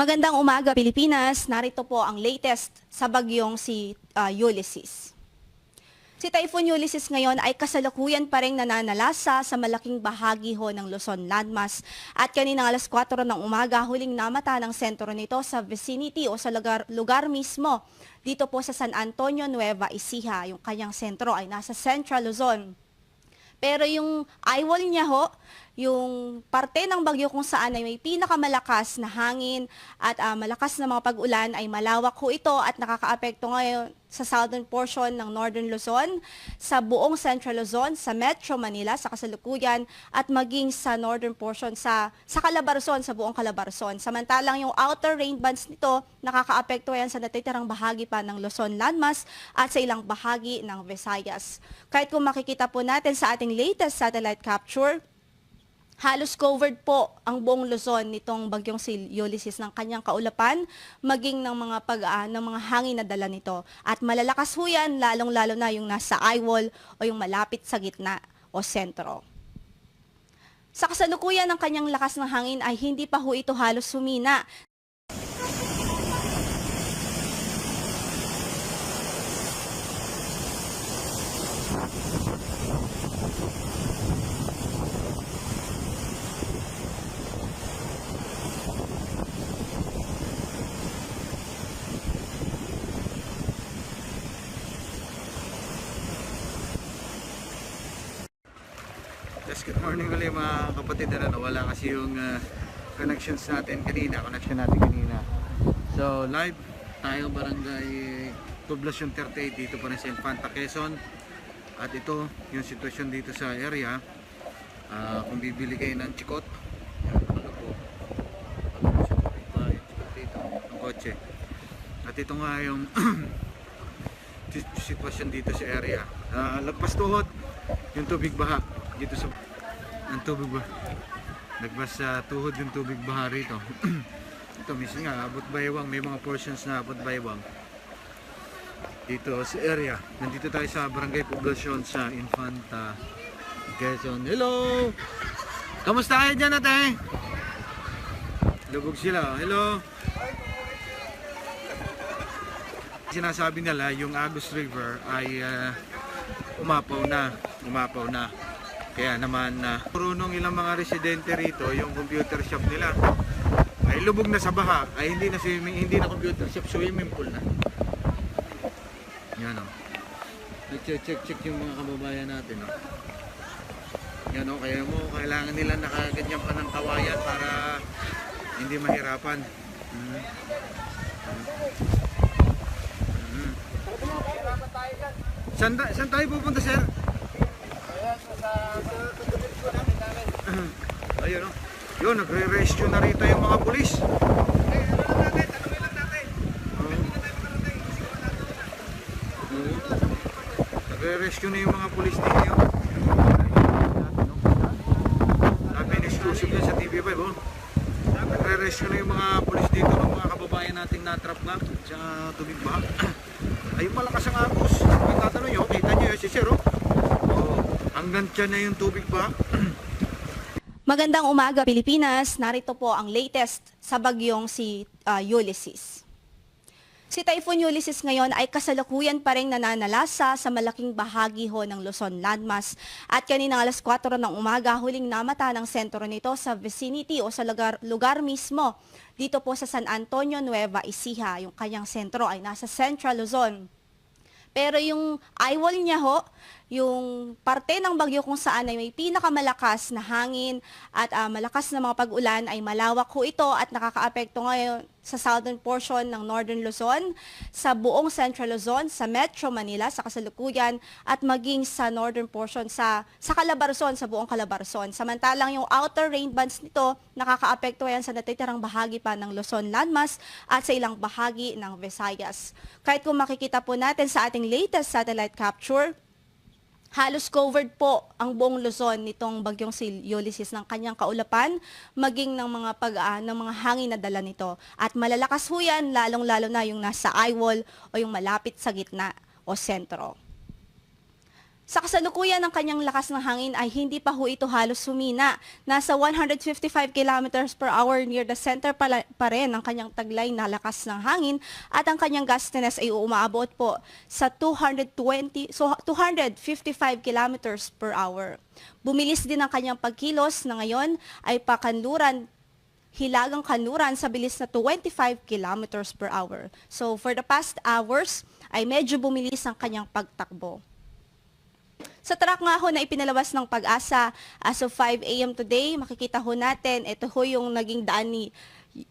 Magandang umaga Pilipinas, narito po ang latest sa bagyong si ah, Ulysses. Si Typhoon Ulysses ngayon ay kasalukuyan pa rin nananalasa sa malaking bahagi ho ng Luzon landmass at kaninang alas 4 ng umaga huling namata ng sentro nito sa vicinity o sa lugar, lugar mismo dito po sa San Antonio, Nueva Ecija. Yung kanyang sentro ay nasa Central Luzon. Pero yung eyewall niya ho, yung parte ng bagyo kung saan ay may pinakamalakas na hangin at ah, malakas na mga pag-ulan ay malawak ho ito at nakakaapekto ngayon sa southern portion ng northern Luzon, sa buong central Luzon, sa Metro Manila, sa kasalukuyan at maging sa northern portion sa sa Calabarzon, sa buong Calabarzon. Samantalang yung outer rain bands nito nakakaapekto yan sa natitirang bahagi pa ng Luzon landmass at sa ilang bahagi ng Visayas. Kahit kung makikita po natin sa ating latest satellite capture, halos covered po ang buong Luzon nitong bagyong si Ulysses ng kanyang kaulapan, maging ng mga pag ah, ng mga hangin na dala nito. At malalakas ho yan, lalong-lalo na yung nasa eyewall o yung malapit sa gitna o sentro. Sa kasalukuyan ng kanyang lakas ng hangin ay hindi pa ho ito halos sumina. Yes, good morning ulit mga kapatid na nawala kasi yung uh, connections natin kanina, connection natin kanina. So, live tayo barangay Poblacion 38 dito pa rin sa Infanta Quezon. At ito yung sitwasyon dito sa area. Ah, kung bibili kayo ng chikot, ano ano kotse. At ito nga yung sit- sitwasyon dito sa area. Ah, lagpas tuhod, yung tubig baha dito sa ang tubig ba? Nagpas sa tuhod yung tubig baha rito. Ito mismo nga abot baywang may mga portions na abot baywang dito sa area. Nandito tayo sa barangay poblasyon sa Infanta Quezon. Hello! Kamusta kayo dyan ate? Lubog sila. Hello! Sinasabi nila yung Agus River ay ah, umapaw na. Umapaw na kaya naman na uh, ilang mga residente rito yung computer shop nila ay lubog na sa baha ay hindi na swimming hindi na computer shop swimming pool na yan o check check check yung mga kababayan natin o yan o kaya mo kailangan nila nakaganyan pa ng kawayan para hindi mahirapan mm. Mm. Saan tayo pupunta sir? Ayun o. Yun, nagre-rescue na rito yung mga pulis. Oo. Nagre-rescue na yung mga pulis. Sabi in exclusive yan sa TV5 oh. Nagre-rescue na yung mga pulis dito ng mga kababayan nating natrap nga sa tubig baha. Ayun malakas ang agos. Kung tatanong nyo, kita nyo yun si Sir oh. Hanggang tiyan na yung tubig baha. Magandang umaga Pilipinas, narito po ang latest sa bagyong si ah, Ulysses. Si Typhoon Ulysses ngayon ay kasalukuyan pa rin nananalasa sa malaking bahagi ho ng Luzon landmass at kaninang alas 4 ng umaga huling namata ng sentro nito sa vicinity o sa lugar, lugar mismo dito po sa San Antonio, Nueva Ecija. Yung kanyang sentro ay nasa Central Luzon. Pero yung eyewall niya ho, yung parte ng bagyo kung saan ay may pinakamalakas na hangin at ah, malakas na mga pag-ulan ay malawak ho ito at nakakaapekto ngayon sa southern portion ng northern Luzon, sa buong central Luzon, sa Metro Manila, sa kasalukuyan at maging sa northern portion sa sa Calabarzon, sa buong Calabarzon. Samantalang yung outer rain bands nito nakakaapekto yan sa natitirang bahagi pa ng Luzon landmass at sa ilang bahagi ng Visayas. Kahit kung makikita po natin sa ating latest satellite capture, halos covered po ang buong Luzon nitong bagyong si Ulysses ng kanyang kaulapan, maging ng mga pag ah, ng mga hangin na dala nito. At malalakas ho yan, lalong-lalo na yung nasa eyewall o yung malapit sa gitna o sentro. Sa kasalukuyan ng kanyang lakas ng hangin ay hindi pa ho ito halos sumina. Nasa 155 kilometers per hour near the center pala, pa rin ang kanyang taglay na lakas ng hangin at ang kanyang gustiness ay umaabot po sa 220 so 255 kilometers per hour. Bumilis din ang kanyang pagkilos na ngayon ay pakanluran hilagang kanluran sa bilis na 25 kilometers per hour. So for the past hours ay medyo bumilis ang kanyang pagtakbo. Sa track nga ho na ipinalabas ng pag-asa as of 5 a.m. today, makikita ho natin, ito ho yung naging daan ni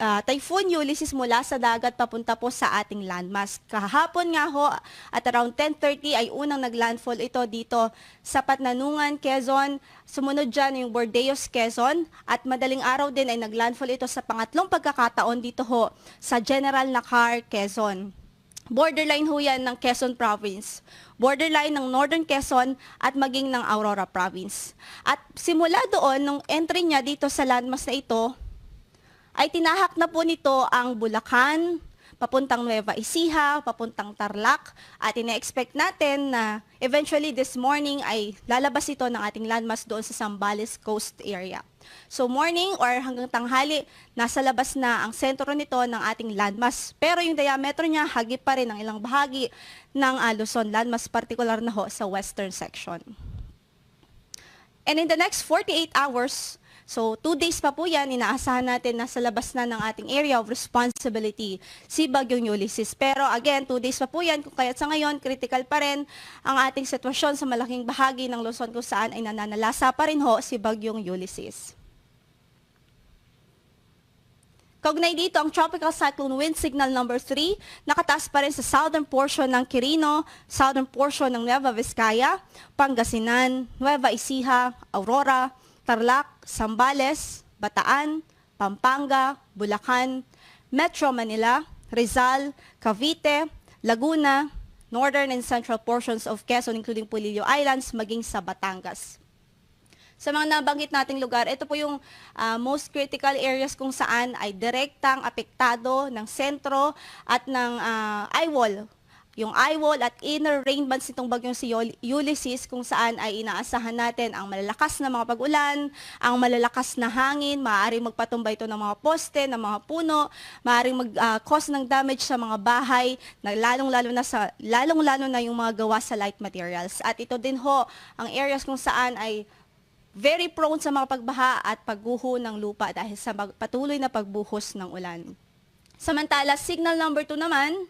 ah, Typhoon Ulysses mula sa dagat papunta po sa ating landmass. Kahapon nga ho at around 10.30 ay unang naglandfall ito dito sa Patnanungan, Quezon. Sumunod dyan yung Bordeos, Quezon. At madaling araw din ay naglandfall ito sa pangatlong pagkakataon dito ho sa General Nakar, Quezon. Borderline ho yan ng Quezon Province. Borderline ng Northern Quezon at maging ng Aurora Province. At simula doon, nung entry niya dito sa landmass na ito, ay tinahak na po nito ang Bulacan, papuntang Nueva Ecija, papuntang Tarlac, at ina-expect natin na eventually this morning ay lalabas ito ng ating landmass doon sa Zambales Coast area. So morning or hanggang tanghali, nasa labas na ang sentro nito ng ating landmass. Pero yung diameter niya, hagip pa rin ang ilang bahagi ng uh, Luzon landmass, particular na ho sa western section. And in the next 48 hours, so two days pa po yan, inaasahan natin na sa labas na ng ating area of responsibility si Bagyong Ulysses. Pero again, two days pa po yan, kung kaya't sa ngayon, critical pa rin ang ating sitwasyon sa malaking bahagi ng Luzon kung saan ay nananalasa pa rin ho si Bagyong Ulysses. Kaugnay dito ang Tropical Cyclone Wind Signal number 3, nakataas pa rin sa southern portion ng Quirino, southern portion ng Nueva Vizcaya, Pangasinan, Nueva Ecija, Aurora, Tarlac, Zambales, Bataan, Pampanga, Bulacan, Metro Manila, Rizal, Cavite, Laguna, northern and central portions of Quezon including Pulillo Islands, maging sa Batangas sa mga nabanggit nating lugar, ito po yung ah, most critical areas kung saan ay direktang apektado ng sentro at ng ah, eye wall. Yung eye wall at inner rain bands nitong bagyong si Ulysses kung saan ay inaasahan natin ang malalakas na mga pag-ulan, ang malalakas na hangin, maaaring magpatumba ito ng mga poste, ng mga puno, maaaring mag-cause ng damage sa mga bahay, na lalong-lalo na sa lalong-lalo na yung mga gawa sa light materials. At ito din ho ang areas kung saan ay very prone sa mga pagbaha at pagguho ng lupa dahil sa patuloy na pagbuhos ng ulan. Samantala, signal number 2 naman,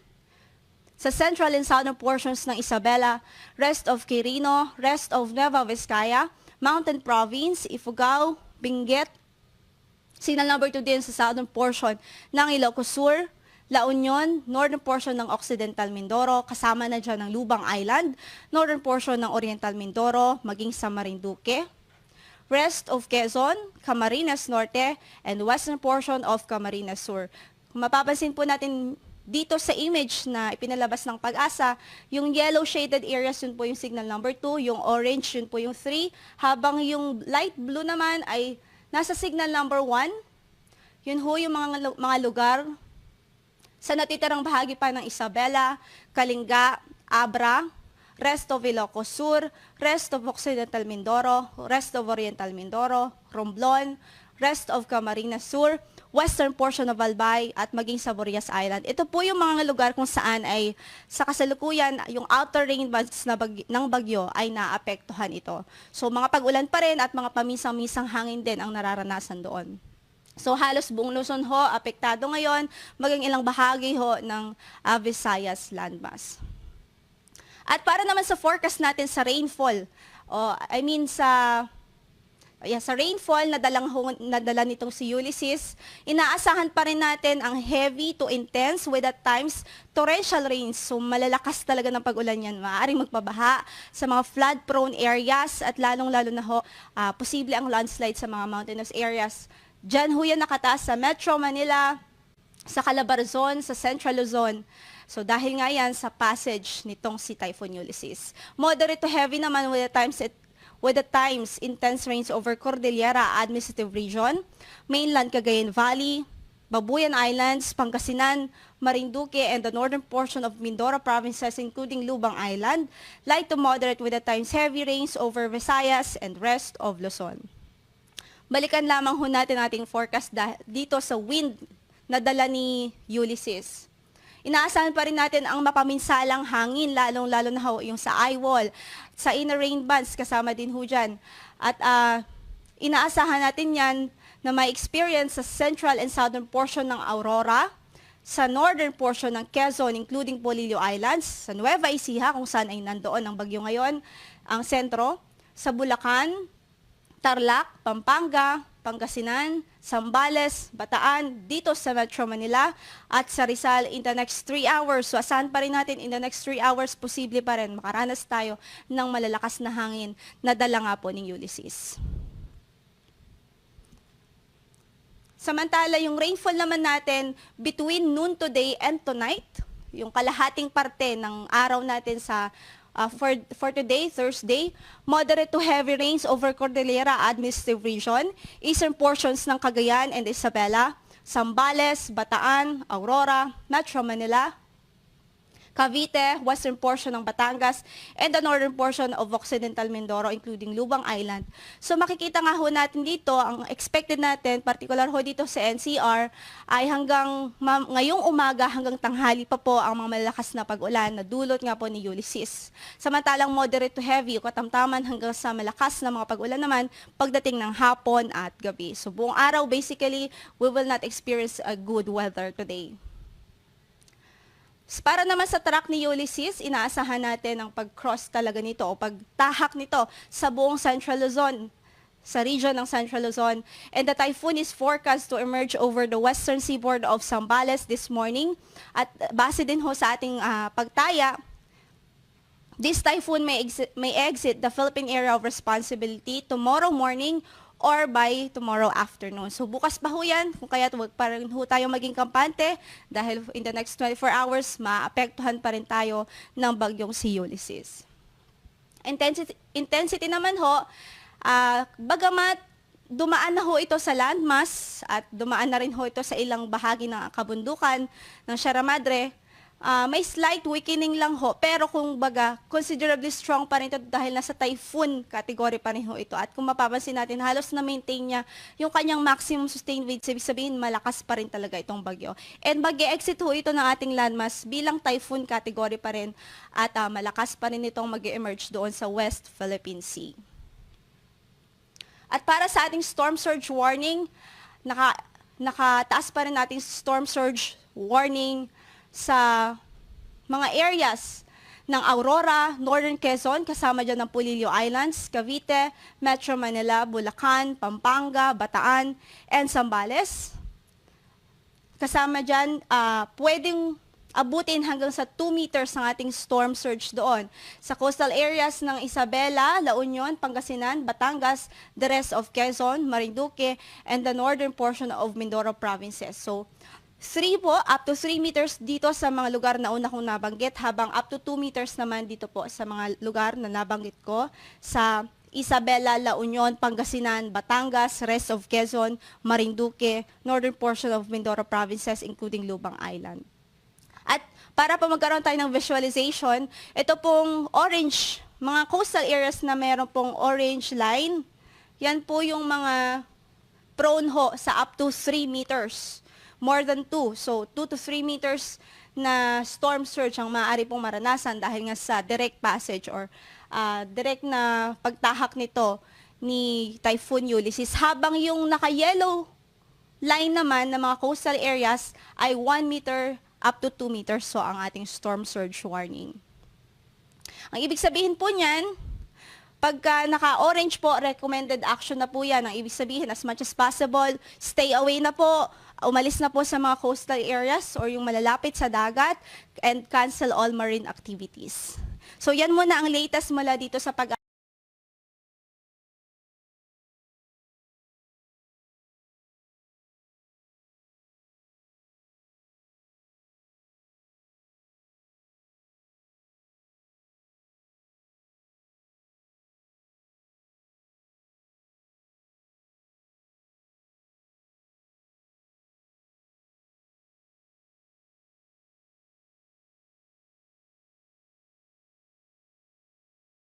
sa central and southern portions ng Isabela, rest of Quirino, rest of Nueva Vizcaya, Mountain Province, Ifugao, Benguet, Signal number 2 din sa southern portion ng Ilocos Sur, La Union, northern portion ng Occidental Mindoro, kasama na dyan ng Lubang Island, northern portion ng Oriental Mindoro, maging sa Marinduque, rest of Quezon, Camarines Norte, and western portion of Camarines Sur. Mapapansin po natin dito sa image na ipinalabas ng pag-asa, yung yellow shaded areas yun po yung signal number 2, yung orange yun po yung 3, habang yung light blue naman ay nasa signal number 1. Yun ho yung mga, mga lugar sa natitirang bahagi pa ng Isabela, Kalinga, Abra, rest of Ilocos Sur, rest of Occidental Mindoro, rest of Oriental Mindoro, Romblon, rest of Camarines Sur, western portion of Albay at maging sa Borias Island. Ito po yung mga lugar kung saan ay sa kasalukuyan yung outer bands na bag- ng bagyo ay naapektuhan ito. So mga pag-ulan pa rin at mga paminsang-minsang hangin din ang nararanasan doon. So halos buong Luzon ho apektado ngayon, maging ilang bahagi ho ng ah, Visayas landmass. At para naman sa forecast natin sa rainfall, o I mean sa yeah, sa rainfall na dalang nadala nitong si Ulysses, inaasahan pa rin natin ang heavy to intense with at times torrential rains. So malalakas talaga ng pag-ulan yan. Maaaring magpabaha sa mga flood-prone areas at lalong-lalo na ho, ah, posible ang landslide sa mga mountainous areas. Diyan ho yan nakataas sa Metro Manila, sa Calabarzon, sa Central Luzon. So dahil nga yan sa passage nitong si Typhoon Ulysses. Moderate to heavy naman with the times it with the times intense rains over Cordillera Administrative Region, mainland Cagayan Valley, Babuyan Islands, Pangasinan, Marinduque, and the northern portion of Mindoro provinces including Lubang Island. Light to moderate with at times heavy rains over Visayas and rest of Luzon. Balikan lamang ho natin ating forecast dito sa wind na dala ni Ulysses. Inaasahan pa rin natin ang mapaminsalang hangin, lalong-lalo na ho yung sa eye wall, sa inner rain bands, kasama din ho dyan. At ah, inaasahan natin yan na may experience sa central and southern portion ng Aurora, sa northern portion ng Quezon, including Polillo Islands, sa Nueva Ecija, kung saan ay nandoon ang bagyo ngayon, ang sentro, sa Bulacan, Tarlac, Pampanga, Pangasinan, Sambales, Bataan, dito sa Metro Manila at sa Rizal in the next 3 hours. So asahan pa rin natin in the next 3 hours, posible pa rin makaranas tayo ng malalakas na hangin na dala nga po ni Ulysses. Samantala, yung rainfall naman natin between noon today and tonight, yung kalahating parte ng araw natin sa uh, for, for today, Thursday, moderate to heavy rains over Cordillera Administrative Region, eastern portions ng Cagayan and Isabela, Sambales, Bataan, Aurora, Metro Manila, Cavite, western portion ng Batangas, and the northern portion of Occidental Mindoro, including Lubang Island. So makikita nga ho natin dito, ang expected natin, particular ho dito sa NCR, ay hanggang ngayong umaga hanggang tanghali pa po ang mga malalakas na pag-ulan na dulot nga po ni Ulysses. Samantalang moderate to heavy, katamtaman hanggang sa malakas na mga pag-ulan naman pagdating ng hapon at gabi. So buong araw, basically, we will not experience a good weather today. Para naman sa track ni Ulysses, inaasahan natin ang pag-cross talaga nito o pagtahak nito sa buong Central Luzon, sa region ng Central Luzon. And the typhoon is forecast to emerge over the western seaboard of Zambales this morning. At base din ho sa ating ah, pagtaya, This typhoon may exit, may exit the Philippine area of responsibility tomorrow morning or by tomorrow afternoon. So bukas pa ho yan, kung kaya huwag pa rin ho tayo maging kampante dahil in the next 24 hours, maapektuhan pa rin tayo ng bagyong si Ulysses. Intensity, intensity naman ho, ah, bagamat dumaan na ho ito sa landmass at dumaan na rin ho ito sa ilang bahagi ng kabundukan ng Sierra Madre, ah, may slight weakening lang ho. Pero kung baga, considerably strong pa rin ito dahil nasa typhoon category pa rin ho ito. At kung mapapansin natin, halos na-maintain niya yung kanyang maximum sustained weight. Ibig sabihin, malakas pa rin talaga itong bagyo. And mag-exit ho ito ng ating landmass bilang typhoon category pa rin. At ah, malakas pa rin itong mag-emerge doon sa West Philippine Sea. At para sa ating storm surge warning, naka, nakataas pa rin natin storm surge warning sa mga areas ng Aurora, Northern Quezon, kasama dyan ng Pulilio Islands, Cavite, Metro Manila, Bulacan, Pampanga, Bataan, and Zambales. Kasama dyan, ah, pwedeng abutin hanggang sa 2 meters ang ating storm surge doon. Sa coastal areas ng Isabela, La Union, Pangasinan, Batangas, the rest of Quezon, Marinduque, and the northern portion of Mindoro provinces. So, 3 po, up to 3 meters dito sa mga lugar na una kong nabanggit, habang up to 2 meters naman dito po sa mga lugar na nabanggit ko sa Isabela, La Union, Pangasinan, Batangas, rest of Quezon, Marinduque, northern portion of Mindoro provinces, including Lubang Island. At para pa magkaroon tayo ng visualization, ito pong orange, mga coastal areas na meron pong orange line, yan po yung mga prone ho sa up to 3 meters. More than 2. So, 2 to 3 meters na storm surge ang maaari pong maranasan dahil nga sa direct passage or ah, direct na pagtahak nito ni Typhoon Ulysses. Habang yung naka-yellow line naman ng mga coastal areas ay 1 meter up to 2 meters so ang ating storm surge warning. Ang ibig sabihin po niyan, pagka naka-orange po, recommended action na po yan. Ang ibig sabihin, as much as possible, stay away na po, umalis na po sa mga coastal areas or yung malalapit sa dagat and cancel all marine activities. So yan muna ang latest mula dito sa pag